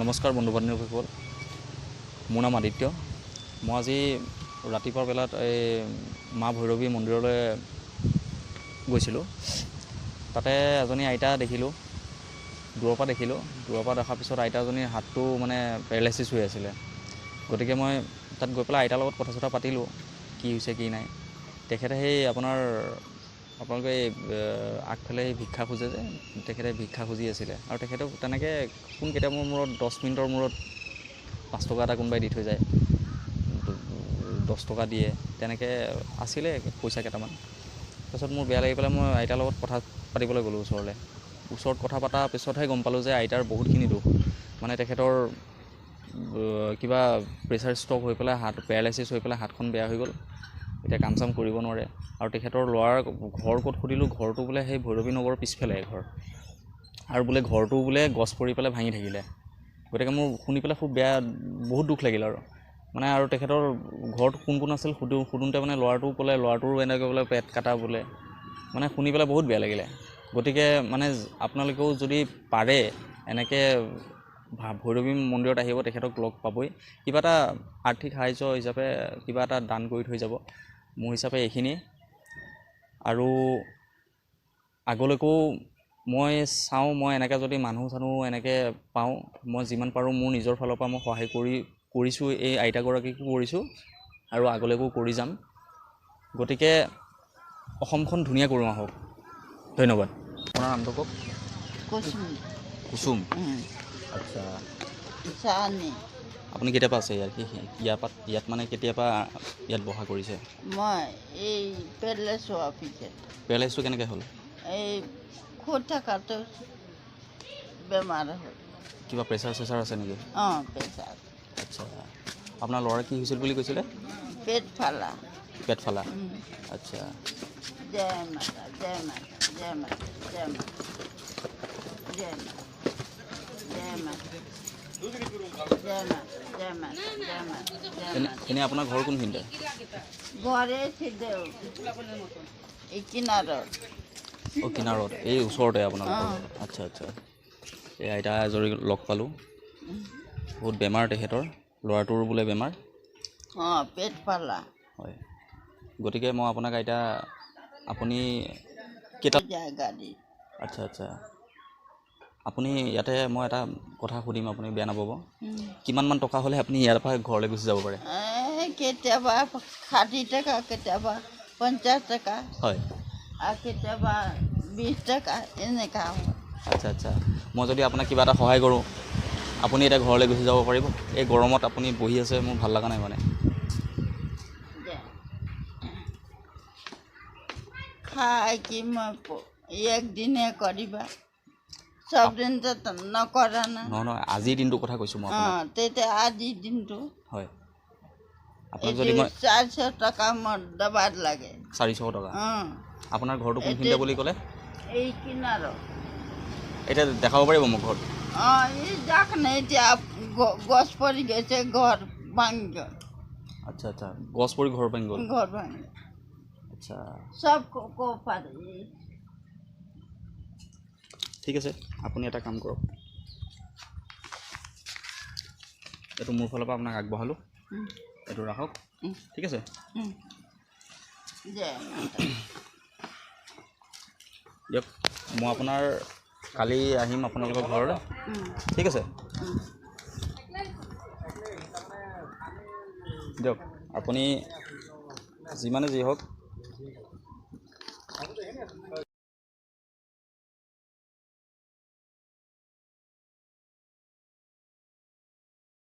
নমস্কাৰ বন্ধু বান্ধৱীসকল। মোৰ নাম আদিত্য। মই আজি ৰাতিপুৱা বেলাত এই মা ভৈৰৱী মন্দিৰলৈ গৈছিলোঁ। তাতে এজনী আইতা দেখিলোঁ দূৰৰ পৰা দেখিলোঁ। দূৰৰ পৰা দেখাৰ পিছত আইতাজনীৰ হাতটো মানে পেৰালাইচিছ হৈ আছিলে। গতিকে মই তাত গৈ পেলাই আইতাৰ লগত কথা চথা পাতিলোঁ কি হৈছে কি নাই। তেখেতে সেই আপোনাৰ আপোনালোকে এই আগফালে এই ভিক্ষা খোজে যে তেখেতে ভিক্ষা খুজি আছিলে। আৰু তেখেতক তেনেকৈ কোন কেতিয়াবা মূৰত দহ মিনিটৰ মূৰত পাঁচ টকা এটা কোনোবাই দি থৈ যায় দহ টকা দিয়ে তেনেকৈ আছিলে পইচা কেইটামান। তাৰপিছত মোৰ বেয়া লাগি পেলাই মই আইতাৰ লগত কথা পাতিবলৈ গ'লোঁ ওচৰলৈ। ওচৰত কথা পতাৰ পিছতহে গম পালোঁ যে আইতাৰ বহুতখিনি দুখ। মানে তেখেতৰ কিবা প্ৰেছাৰ ষ্ট্ৰক হৈ পেলাই হাত পেৰালাইচিছ হৈ পেলাই হাতখন বেয়া হৈ গ'ল। এতিয়া কাম চাম কৰিব নোৱাৰে। আৰু তেখেতৰ ল'ৰাৰ ঘৰ ক'ত সুধিলোঁ ঘৰটো বোলে সেই ভৈৰৱী নগৰৰ পিছফালে ঘৰ আৰু বোলে ঘৰটো বোলে গছ পৰি পেলাই ভাঙি থাকিলে। গতিকে মোৰ শুনি পেলাই খুব বেয়া বহুত দুখ লাগিল আৰু। মানে আৰু তেখেতৰ ঘৰত কোন কোন আছিল সুধো সুধোঁতে মানে ল'ৰাটোও ক'লে ল'ৰাটোৰো এনেকৈ বোলে পেট কাটা বোলে। মানে শুনি পেলাই বহুত বেয়া লাগিলে। গতিকে মানে আপোনালোকেও যদি পাৰে এনেকৈ ভৈৰৱী মন্দিৰত আহিব তেখেতক লগ পাবই। কিবা এটা আৰ্থিক সাহাৰ্য হিচাপে কিবা এটা দান কৰি থৈ যাব মোৰ হিচাপে এইখিনিয়ে। আৰু আগলৈকো মই চাওঁ মই এনেকৈ যদি মানুহ চানুহ এনেকৈ পাওঁ মই যিমান পাৰোঁ মোৰ নিজৰ ফালৰ পৰা মই সহায় কৰি কৰিছোঁ এই আইতাগৰাকীকো কৰিছোঁ আৰু আগলৈকো কৰি যাম। গতিকে অসমখন ধুনীয়া কৰোঁ আহক। ধন্যবাদ। আপোনাৰ নামটো কওক? কুসুম। কুসুম। আচ্ছা। চানি আপুনি কেতিয়াৰ পৰা আছে ইয়াত? কি ইয়াৰ পৰা ইয়াত মানে কেতিয়াৰ পৰা ইয়াত বহা কৰিছে? মই এই পেলেচো অফিচত পেৰালাইচটো কেনেকৈ হ'ল? এই খুদ থকাটো বেমাৰ হ'ল। কিবা প্ৰেছাৰ চেছাৰ আছে নেকি? অঁ প্ৰেছাৰ। আচ্ছা। আপোনাৰ ল'ৰা কি হৈছিল বুলি কৈছিলে? পেট ফালা। পেট ফালা। আচ্ছা। জয় মাতা জয় মাতা জয় মাতা জয় মাতা জয় মাতা। এনে আপোনাৰ ঘৰ কোনখিনিতে ঘৰে চিদেও এই কিনাৰত। অঁ কিনাৰত। এই ওচৰতে আপোনালোকৰ অঁ। আচ্ছা আচ্ছা। এই আইতা এজনী লগ পালোঁ। বহুত বেমাৰ তেখেতৰ। ল'ৰাটোৰো বোলে বেমাৰ। অঁ পেট ফালা। হয়। গতিকে মই আপোনাক আইতা আপুনি কেইটা গাড়ী আচ্ছা আচ্ছা। আপুনি ইয়াতে মই এটা কথা সুধিম আপুনি বেয়া নাপাব। কিমানমান টকা হ'লে আপুনি ইয়াৰ পৰা ঘৰলৈ গুচি যাব পাৰে? কেতিয়াবা ষাঠি টকা কেতিয়াবা পঞ্চাছ টকা। হয়। আৰু কেতিয়াবা বিছ টকা এনেকুৱা আচ্ছা আচ্ছা। মই যদি আপোনাক কিবা এটা সহায় কৰোঁ আপুনি এতিয়া ঘৰলৈ গুচি যাব পাৰিব? এই গৰমত আপুনি বহি আছে মোৰ ভাল লগা নাই মানে। খাই কি মই একদিনে কৰিবা। চব দিনটো ত- নকৰা না। নহয় নহয় আজিৰ দিনটোৰ কথা কৈছোঁ মই অঁ তেতিয়া আজিৰ দিনটো। হয়। আপোনাক যদি মই চাৰিশ টকা মোৰ দবাত লাগে। চাৰিশ টকা? অঁ। আপোনাৰ ঘৰটো কোনখিনিতে বুলি ক'লে? এই কিনাৰত। এতিয়া দেখাব পাৰিব মোক ঘৰত? অঁ এই যাক না এতিয়া গছ পৰি গৈছে ঘৰ ভাঙি গ'ল। আচ্ছা আচ্ছা গছ পৰি ঘৰ ভাঙি গ'ল। ঘৰ ভাঙে আচ্ছা। সব কো- কো পাৰে ঠিক আছে আপুনি এটা কাম কৰক। এইটো মোৰ ফালৰ পৰা আপোনাক আগবঢ়ালোঁ। এইটো ৰাখক। ঠিক আছে? দিয়ক মই আপোনাৰ কালি আহিম আপোনালোকৰ ঘৰলৈ। ঠিক আছে। দিয়ক আপুনি যিমানে যি হওক